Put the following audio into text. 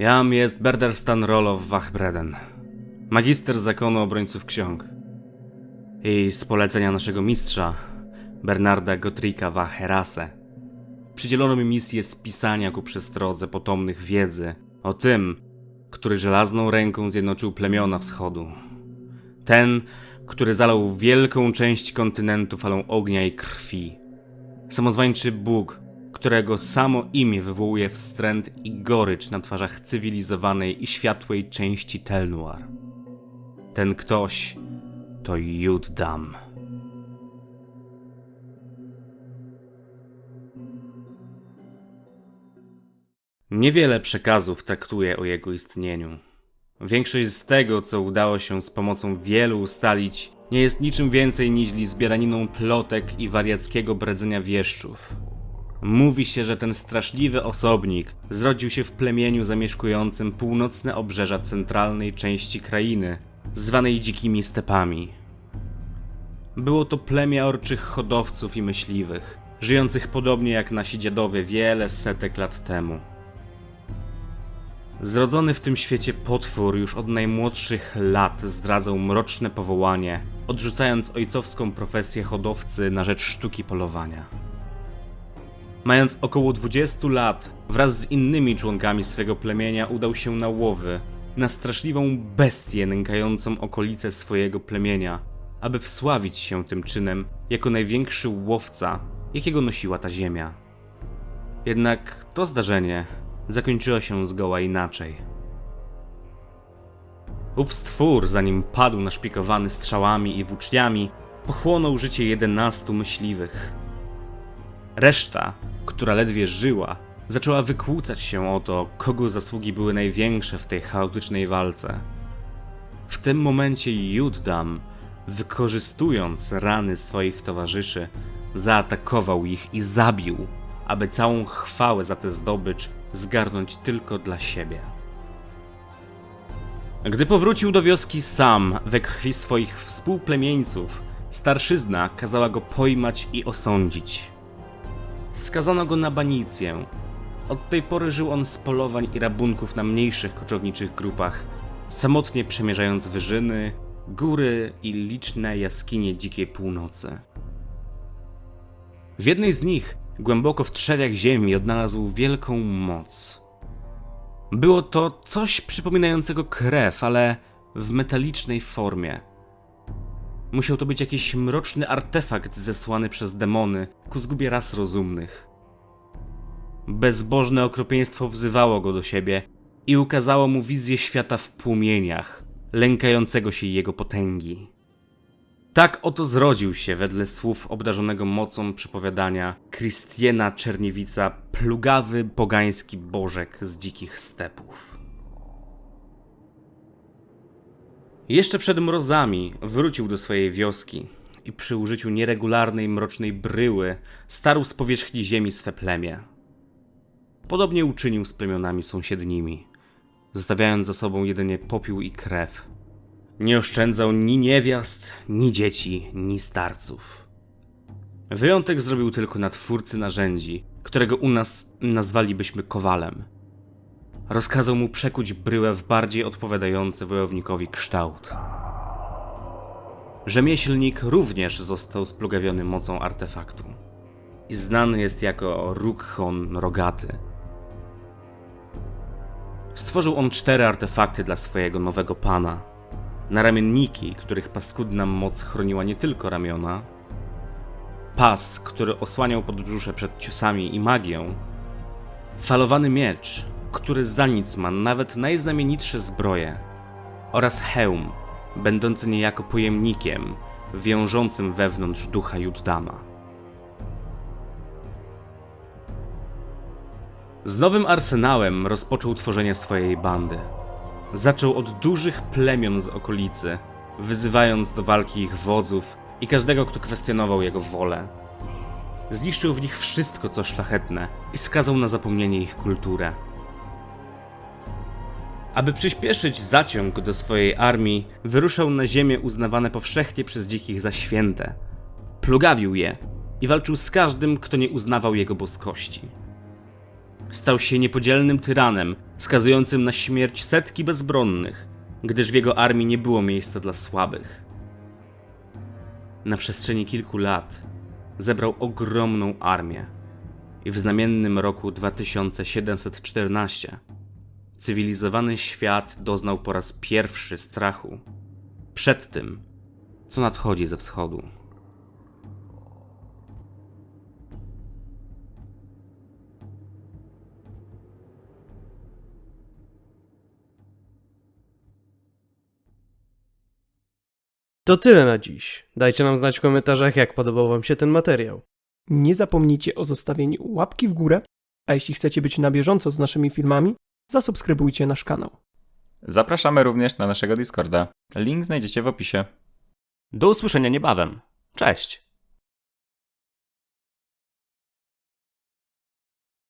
Jam jest Berderstan Rolow Wachbreden, magister zakonu obrońców ksiąg. I z polecenia naszego mistrza, Bernarda Gotrika Wacherase, przydzielono mi misję spisania ku przestrodze potomnych wiedzy o tym, który żelazną ręką zjednoczył plemiona wschodu. Ten, który zalał wielką część kontynentu falą ognia i krwi. Samozwańczy Bóg, którego samo imię wywołuje wstręt i gorycz na twarzach cywilizowanej i światłej części Telnuar. Ten ktoś to Juddam. Niewiele przekazów traktuje o jego istnieniu. Większość z tego, co udało się z pomocą wielu ustalić, nie jest niczym więcej niż zbieraniną plotek i wariackiego bredzenia wieszczów. Mówi się, że ten straszliwy osobnik zrodził się w plemieniu zamieszkującym północne obrzeża centralnej części krainy, zwanej dzikimi stepami. Było to plemię orczych hodowców i myśliwych, żyjących podobnie jak nasi dziadowie wiele setek lat temu. Zrodzony w tym świecie potwór już od najmłodszych lat zdradzał mroczne powołanie, odrzucając ojcowską profesję hodowcy na rzecz sztuki polowania. Mając około 20 lat, wraz z innymi członkami swego plemienia udał się na łowy, na straszliwą bestię nękającą okolice swojego plemienia, aby wsławić się tym czynem jako największy łowca, jakiego nosiła ta ziemia. Jednak to zdarzenie zakończyło się zgoła inaczej. Ów stwór, zanim padł naszpikowany strzałami i włóczniami, pochłonął życie jedenastu myśliwych. Reszta, która ledwie żyła, zaczęła wykłócać się o to, kogo zasługi były największe w tej chaotycznej walce. W tym momencie Juddam, wykorzystując rany swoich towarzyszy, zaatakował ich i zabił, aby całą chwałę za tę zdobycz zgarnąć tylko dla siebie. Gdy powrócił do wioski sam, we krwi swoich współplemieńców, starszyzna kazała go pojmać i osądzić. Skazano go na banicję. Od tej pory żył on z polowań i rabunków na mniejszych koczowniczych grupach, samotnie przemierzając wyżyny, góry i liczne jaskinie dzikiej północy. W jednej z nich, głęboko w trzewiach ziemi, odnalazł wielką moc. Było to coś przypominającego krew, ale w metalicznej formie. Musiał to być jakiś mroczny artefakt zesłany przez demony ku zgubie ras rozumnych. Bezbożne okropieństwo wzywało go do siebie i ukazało mu wizję świata w płomieniach, lękającego się jego potęgi. Tak oto zrodził się, wedle słów obdarzonego mocą przypowiadania, Kristiena Czerniewica, plugawy pogański bożek z dzikich stepów. Jeszcze przed mrozami wrócił do swojej wioski i przy użyciu nieregularnej mrocznej bryły starł z powierzchni ziemi swe plemię. Podobnie uczynił z plemionami sąsiednimi, zostawiając za sobą jedynie popiół i krew. Nie oszczędzał ni niewiast, ni dzieci, ni starców. Wyjątek zrobił tylko na twórcy narzędzi, którego u nas nazwalibyśmy kowalem. Rozkazał mu przekuć bryłę w bardziej odpowiadający wojownikowi kształt. Rzemieślnik również został splugawiony mocą artefaktu i znany jest jako Rukhon Rogaty. Stworzył on cztery artefakty dla swojego nowego pana. Naramienniki, których paskudna moc chroniła nie tylko ramiona, pas, który osłaniał podbrzusze przed ciosami i magią, falowany miecz, który za nic ma nawet najznamienitsze zbroje, oraz hełm, będący niejako pojemnikiem wiążącym wewnątrz ducha Juddama. Z nowym arsenałem rozpoczął tworzenie swojej bandy. Zaczął od dużych plemion z okolicy, wyzywając do walki ich wodzów i każdego, kto kwestionował jego wolę. Zniszczył w nich wszystko, co szlachetne i skazał na zapomnienie ich kulturę. Aby przyspieszyć zaciąg do swojej armii, wyruszał na ziemię uznawane powszechnie przez dzikich za święte. Plugawił je i walczył z każdym, kto nie uznawał jego boskości. Stał się niepodzielnym tyranem, skazującym na śmierć setki bezbronnych, gdyż w jego armii nie było miejsca dla słabych. Na przestrzeni kilku lat zebrał ogromną armię i w znamiennym roku 2714 cywilizowany świat doznał po raz pierwszy strachu przed tym, co nadchodzi ze wschodu. To tyle na dziś. Dajcie nam znać w komentarzach, jak podobał Wam się ten materiał. Nie zapomnijcie o zostawieniu łapki w górę, a jeśli chcecie być na bieżąco z naszymi filmami, zasubskrybujcie nasz kanał. Zapraszamy również na naszego Discorda. Link znajdziecie w opisie. Do usłyszenia niebawem. Cześć!